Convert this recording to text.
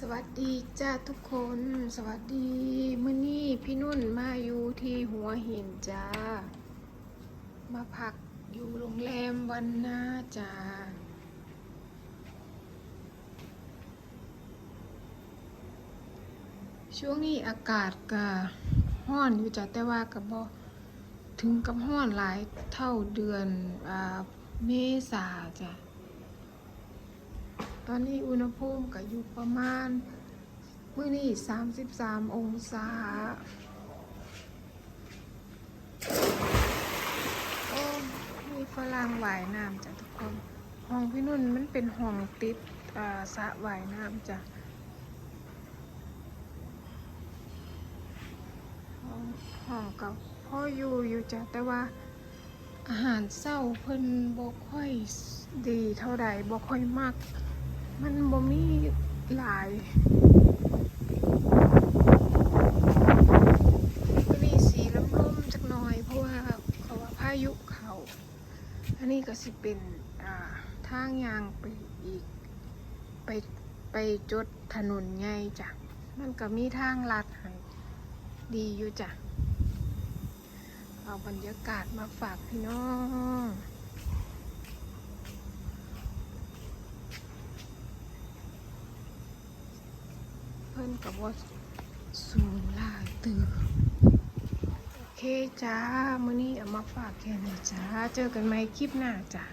สวัสดีจ้าทุกคน สวัสดีมื้อนี้พี่นุ่นมาอยู่ที่หัวหินจ้า มาพักอยู่โรงแรมวันนาจ้าช่วงนี้อากาศก็ห้อนอยู่จ้ะแต่ว่าก็บ่ถึงกับห้อนหลายเท่าเดือนอเมษาจ้ะ ตอนนี้อุณหภูมิก็อยู่ประมาณ มื้อนี้ 33 องศา โอ้มีฝรั่งว่ายน้ำจ้ะทุกคน ห้องพี่นุ่นมันเป็นห้องติดสระว่ายน้ำจ้ะห้องห้องกับพ่ออยู่อยู่จ้ะแต่ว่าอาหารเศร้าเพิ่นบ่ค่อยดีเท่าใดบ่ค่อยมาก มันบ่มีหลายก็มีสีล้มๆจักหน่อย เพราะว่าเขาว่าพายุเขา อันนี้ก็สิเป็นอ่าทางยางไปอีก ไปไปจดถนนใหญ่จ้ะ มันก็มีทางลัดให้ดีอยู่จ้ะ เอาบรรยากาศมาฝากพี่น้อง พิ่นกับว่าสูงลายตื่นโอเคจ้ามื้อนี้เอามาฝากแค่นี้จ้า เจอกันใหม่คลิปหน้าจ้า